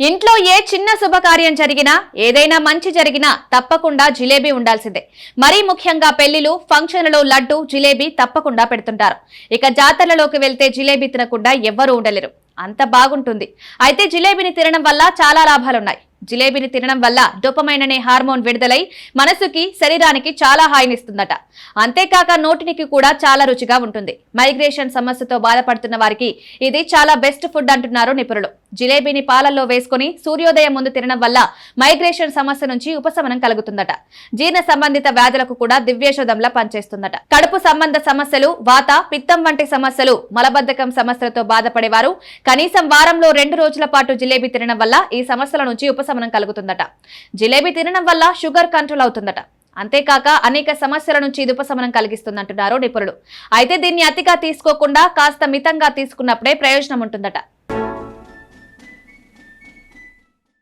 ఇంట్లో ఏ చిన్న శుభకార్యం జరిగినా ఏదైనా మంచి జరిగినా తప్పకుండా జిలేబీ ఉండాల్సిందే. మరీ ముఖ్యంగా పెళ్ళిలు ఫంక్షన్లలో లడ్డు జిలేబీ తప్పకుండా పెడుతుంటారు. ఇక జాతరలోకి వెళ్తే జిలేబీ తినకుండా ఎవ్వరూ ఉండలేరు. అంత బాగుంటుంది. అయితే జిలేబీని తినడం వల్ల చాలా లాభాలున్నాయి. జిలేబీని తినడం వల్ల డొపమైన్ అనే హార్మోన్ విడుదలై మనసుకి శరీరానికి చాలా హాయినిస్తుందట. అంతేకాక నోటినికి కూడా చాలా రుచిగా ఉంటుంది. మైగ్రేషన్ సమస్యతో బాధపడుతున్న వారికి ఇది చాలా బెస్ట్ ఫుడ్ అంటున్నారు నిపుణులు. జిలేబీని పాలల్లో వేసుకుని సూర్యోదయం ముందు తినడం వల్ల మైగ్రేషన్ సమస్య నుంచి ఉపశమనం కలుగుతుందట. జీర్ణ సంబంధిత వ్యాధులకు కూడా దివ్యషోధంలా పనిచేస్తుందట. కడుపు సంబంధ సమస్యలు వాత పిత్తం వంటి సమస్యలు మలబద్ధకం సమస్యలతో బాధపడేవారు. కనీసం వారంలో రెండు రోజుల పాటు జిలేబీ తినడం వల్ల ఈ సమస్యల నుంచి ఉపశమనం కలుగుతుందట. జిలేబీ తినడం వల్ల షుగర్ కంట్రోల్ అవుతుందట. అంతేకాక అనేక సమస్యల నుంచి ఇది ఉపశమనం కలిగిస్తుందంటున్నారు నిపుణులు. అయితే దీన్ని అతిగా తీసుకోకుండా కాస్త మితంగా తీసుకున్నప్పుడే ప్రయోజనం ఉంటుందట.